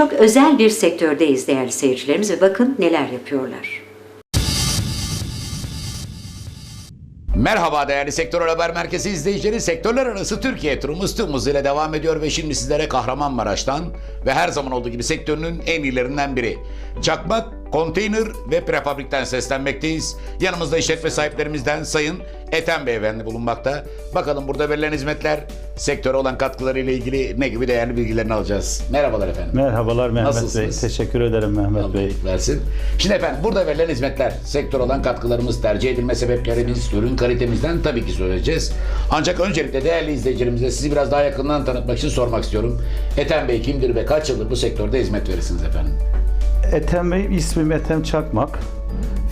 çok özel bir sektördeyiz değerli seyircilerimiz ve bakın neler yapıyorlar. Merhaba değerli Sektör Haber Merkezi izleyicileri. Sektörler arası Türkiye turumuz tüm hızıyla devam ediyor ve şimdi sizlere Kahramanmaraş'tan ve her zaman olduğu gibi sektörünün en iyilerinden biri. Çakmak, konteyner ve prefabrikten seslenmekteyiz. Yanımızda işletme sahiplerimizden Sayın Ethem Beyefendi bulunmakta. Bakalım burada verilen hizmetler sektöre olan katkılarıyla ilgili ne gibi değerli bilgilerini alacağız. Merhabalar efendim. Merhabalar Mehmet Nasılsınız? Bey. Teşekkür ederim Mehmet Bey. Allah versin. Şimdi efendim burada verilen hizmetler, sektör olan katkılarımız, tercih edilme sebeplerimiz, ürün kalitemizden tabii ki söyleyeceğiz. Ancak öncelikle değerli izleyicilerimize sizi biraz daha yakından tanıtmak için sormak istiyorum. Ethem Bey kimdir ve kaç yıldır bu sektörde hizmet verirsiniz efendim? Ethem Bey, ismim Ethem Çakmak.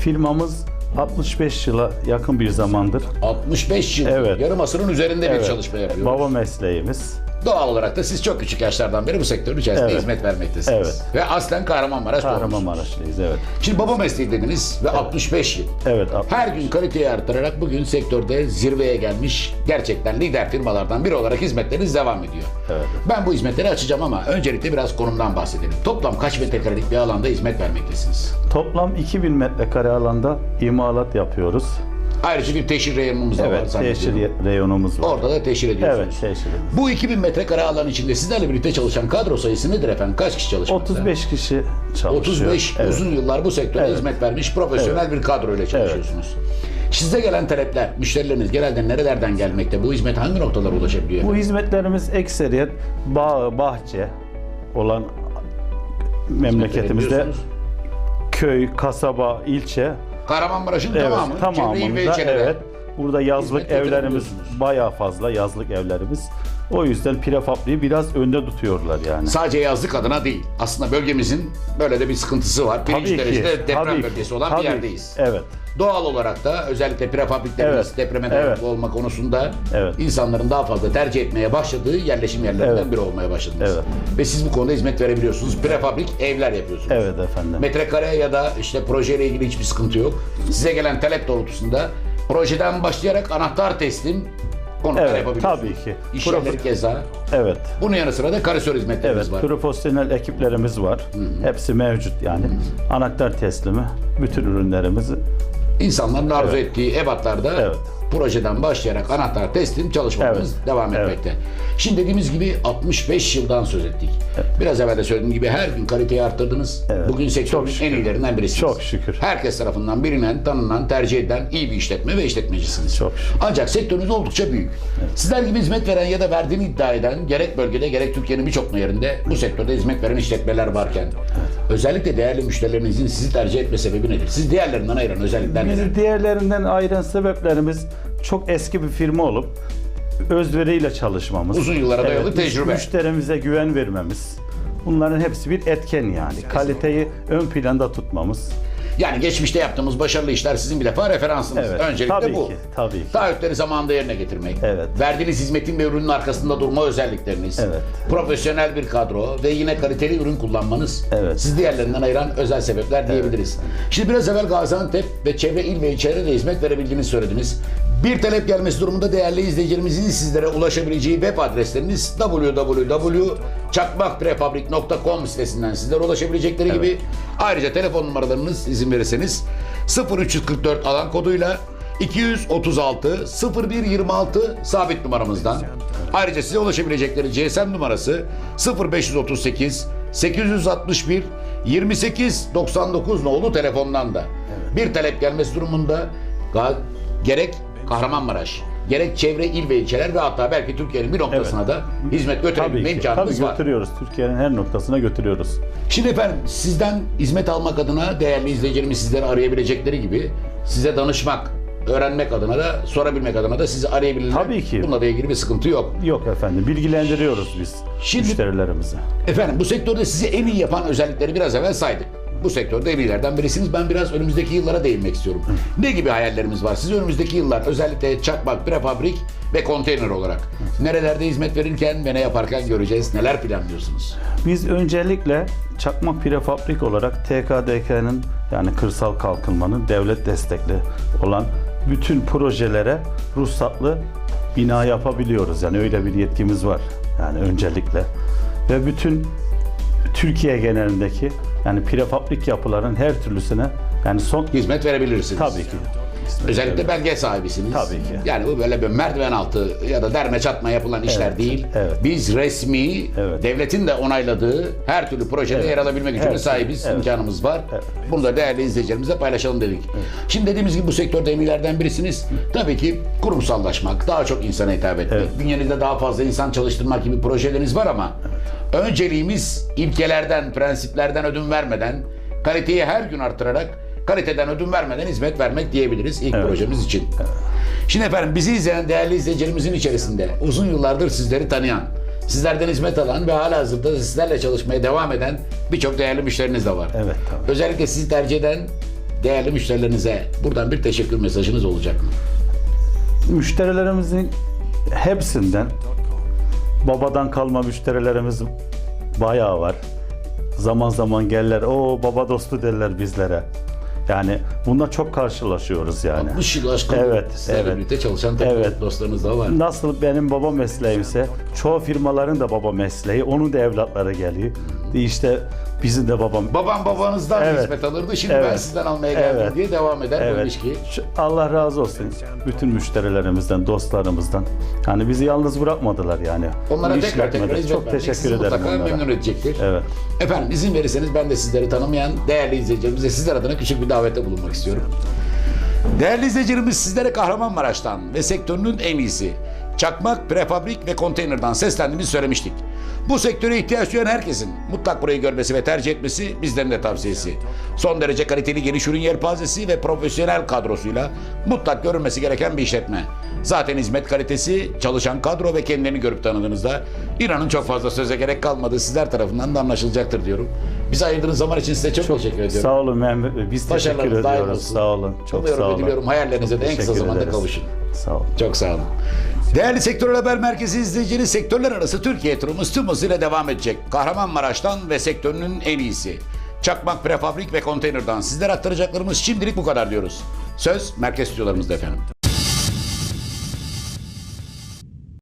Firmamız 65 yıla yakın bir zamandır. 65 yıl, Evet. yarım asırın üzerinde bir Evet, çalışma yapıyoruz. Baba mesleğimiz. Doğal olarak da siz çok küçük yaşlardan beri bu sektörün içerisinde Evet. hizmet vermektesiniz. Evet. Ve aslen Kahramanmaraş doğumlusunuz. Kahramanmaraşlıyız evet. Şimdi baba mesleği dediniz ve 65 yıl. Evet. alt- Her gün kaliteyi artırarak bugün sektörde zirveye gelmiş gerçekten lider firmalardan biri olarak hizmetleriniz devam ediyor. Evet. Ben bu hizmetleri açacağım ama öncelikle biraz konumdan bahsedelim. Toplam kaç metrekarelik bir alanda hizmet vermektesiniz? Toplam 2000 metrekare alanda imalat yapıyoruz. Ayrıca bir teşhir reyonumuz da var Evet, teşhir reyonumuz var. Orada da teşhir ediyorsunuz. Evet, teşhir. Bu 2000 metrekare alan içinde sizlerle birlikte çalışan kadro sayısı nedir efendim? Kaç kişi çalışmakta? 35 kişi çalışıyor. 35 Evet. uzun yıllar bu sektöre Evet. hizmet vermiş profesyonel bir kadroyla çalışıyorsunuz. Size gelen talepler, müşterileriniz genelde nerelerden gelmekte? Bu hizmet hangi noktalara ulaşabiliyor? Bu hizmetlerimiz ekseriyet bağ, bahçe olan memleketimizde köy, kasaba, ilçe Kahramanmaraş'ın Evet, tamamı, tamamında evet. Burada yazlık evlerimiz bayağı fazla yazlık evlerimiz. O yüzden prefabriği biraz önde tutuyorlar yani. Sadece yazlık adına değil. Aslında bölgemizin böyle de bir sıkıntısı var. Birinci derecede deprem tabii ki, bölgesi olan tabii bir ki. yerdeyiz. Evet. Doğal olarak da özellikle prefabriklerimiz Evet, depreme evet. dayanıklı olma konusunda Evet. insanların daha fazla tercih etmeye başladığı yerleşim yerlerinden Evet. biri olmaya başladınız. Evet. Ve siz bu konuda hizmet verebiliyorsunuz. Prefabrik evler yapıyorsunuz. Evet efendim. Metrekare ya da işte projeyle ilgili hiçbir sıkıntı yok. Size gelen talep doğrultusunda projeden başlayarak anahtar teslim konutlar Evet, yapabiliyorsunuz. tabii ki. İş yerleri keza. Evet. Bunun yanı sıra da karisör hizmetlerimiz Evet, var. profesyonel ekiplerimiz var. Hepsi mevcut yani. Anahtar teslimi, bütün ürünlerimizi İnsanların arzu ettiği ebatlarda Evet. Projeden başlayarak anahtar teslim çalışmalarımız Evet. devam Evet. etmekte. Şimdi dediğimiz gibi 65 yıldan söz ettik. Biraz evvel de söylediğim gibi her gün kaliteyi arttırdınız. Evet. Bugün sektörün en iyilerinden birisiniz. Çok şükür. Herkes tarafından bilinen, tanınan, tercih edilen iyi bir işletme ve işletmecisiniz. Çok şükür. Ancak sektörünüz oldukça büyük. Sizler gibi hizmet veren ya da verdiğini iddia eden gerek bölgede gerek Türkiye'nin birçok yerinde bu sektörde hizmet veren işletmeler varken özellikle değerli müşterilerinizin sizi tercih etme sebebi nedir? Siz diğerlerinden ayıran özellikler neler? Bizi diğerlerinden ayıran sebeplerimiz çok eski bir firma olup özveriyle çalışmamız. Uzun yıllara dayalı müş- tecrübe. Müşterimize güven vermemiz. Bunların hepsi bir etken yani. Kaliteyi ön planda tutmamız. Yani geçmişte yaptığımız başarılı işler sizin bir defa referansınız. Evet, Öncelikle tabii bu. ki, tabii ki. Taahhütleri zamanında yerine getirmek. Evet. Verdiğiniz hizmetin ve ürünün arkasında durma özellikleriniz. Evet. Profesyonel bir kadro ve yine kaliteli ürün kullanmanız. Evet. Siz diğerlerinden ayıran özel sebepler diyebiliriz. Şimdi biraz evvel Gaziantep ve çevre il ve ilçelere de hizmet verebildiğinizi söylediniz. Bir talep gelmesi durumunda değerli izleyicilerimizin sizlere ulaşabileceği web adresleriniz www.çakmakprefabrik.com sitesinden sizlere ulaşabilecekleri gibi ayrıca telefon numaralarınız izin verirseniz 0344 alan koduyla 236 0126 sabit numaramızdan. Ayrıca size ulaşabilecekleri GSM numarası 0538 861 28 99 nolu telefondan da. Bir talep gelmesi durumunda gerek Kahramanmaraş, gerek çevre il ve ilçeler ve hatta belki Türkiye'nin bir noktasına da hizmet Tabii götürebilme ki. Tabii imkanımız var. götürüyoruz. Türkiye'nin her noktasına götürüyoruz. Şimdi efendim sizden hizmet almak adına değerli izleyicilerimiz sizleri arayabilecekleri gibi size danışmak, öğrenmek adına da sorabilmek adına da sizi arayabilirler. Tabii ki. Bununla da ilgili bir sıkıntı yok. Yok efendim. Bilgilendiriyoruz biz Şimdi- müşterilerimizi. Efendim bu sektörde sizi en iyi yapan özellikleri biraz evvel saydık. Bu sektörde en iyilerden birisiniz. Ben biraz önümüzdeki yıllara değinmek istiyorum. Ne gibi hayallerimiz var? Siz önümüzdeki yıllar özellikle çakmak, prefabrik ve konteyner olarak nerelerde hizmet verirken ve ne yaparken göreceğiz? Neler planlıyorsunuz? Biz öncelikle çakmak prefabrik olarak TKDK'nın yani kırsal kalkınmanın devlet destekli olan bütün projelere ruhsatlı bina yapabiliyoruz. Yani öyle bir yetkimiz var. Yani öncelikle. Ve bütün Türkiye genelindeki yani prefabrik yapıların her türlüsüne yani son Hizmet verebilirsiniz. tabii ki. Özellikle belge sahibisiniz. Tabii ki. Yani bu böyle bir merdiven altı ya da derme çatma yapılan işler Evet, değil. evet. Biz resmi, Evet. devletin de onayladığı her türlü projede Evet. yer alabilmek için de Evet. sahibiz, Evet. imkanımız var. Evet. Bunu da değerli izleyicilerimizle paylaşalım dedik. Şimdi dediğimiz gibi bu sektörde en iyilerden birisiniz. Tabii ki kurumsallaşmak, daha çok insana hitap etmek, Evet. bünyenizde daha fazla insan çalıştırmak gibi projeleriniz var ama önceliğimiz ilkelerden, prensiplerden ödün vermeden, kaliteyi her gün artırarak, kaliteden ödün vermeden hizmet vermek diyebiliriz ilk Evet. projemiz için. Şimdi efendim bizi izleyen değerli izleyicilerimizin içerisinde uzun yıllardır sizleri tanıyan, sizlerden hizmet alan ve hala hazırda sizlerle çalışmaya devam eden birçok değerli müşteriniz de var. Evet, tabii. Özellikle sizi tercih eden değerli müşterilerinize buradan bir teşekkür mesajınız olacak mı? Müşterilerimizin hepsinden babadan kalma müşterilerimiz bayağı var. Zaman zaman gelirler, o baba dostu derler bizlere. Yani bununla çok karşılaşıyoruz yani. 60 yıl aşkın Evet, sizlerle evet. birlikte çalışan Evet. dostlarınız da var. Nasıl benim baba mesleğimse çoğu firmaların da baba mesleği, onun da evlatları geliyor. İşte bizim de babam. Babam babanızdan Evet. hizmet alırdı, şimdi ben Evet. sizden almaya geldim Evet. diye devam eder bu ilişki. Şu- Allah razı olsun bütün müşterilerimizden, dostlarımızdan. Yani bizi yalnız bırakmadılar yani. Onlara Bu tekrar tekrar işletmede. hizmet Çok vermek teşekkür sizi ederim mutlaka onlara. memnun edecektir. Evet. Efendim izin verirseniz ben de sizleri tanımayan değerli izleyicilerimize sizler adına küçük bir davette bulunmak istiyorum. Değerli izleyicilerimiz sizlere Kahramanmaraş'tan ve sektörünün en iyisi çakmak, prefabrik ve konteynerdan seslendiğimizi söylemiştik. Bu sektöre ihtiyaç duyan herkesin mutlak burayı görmesi ve tercih etmesi bizlerin de tavsiyesi. Son derece kaliteli geniş ürün yelpazesi ve profesyonel kadrosuyla mutlak görülmesi gereken bir işletme. Zaten hizmet kalitesi, çalışan kadro ve kendilerini görüp tanıdığınızda inanın çok fazla söze gerek kalmadı. Sizler tarafından da anlaşılacaktır diyorum. Bize ayırdığınız zaman için size çok, teşekkür ediyorum. Sağ olun Mehmet. Biz teşekkür ediyoruz. Sağ olun. Çok Umuyorum sağ olun. diliyorum hayallerinize de en kısa zamanda ederiz. kavuşun. Sağ olun. Çok sağ olun. Değerli Sektör Haber Merkezi izleyicileri sektörler arası Türkiye turumuz tüm hızıyla devam edecek. Kahramanmaraş'tan ve sektörünün en iyisi. Çakmak, prefabrik ve konteynerdan sizlere aktaracaklarımız şimdilik bu kadar diyoruz. Söz merkez stüdyolarımızda efendim.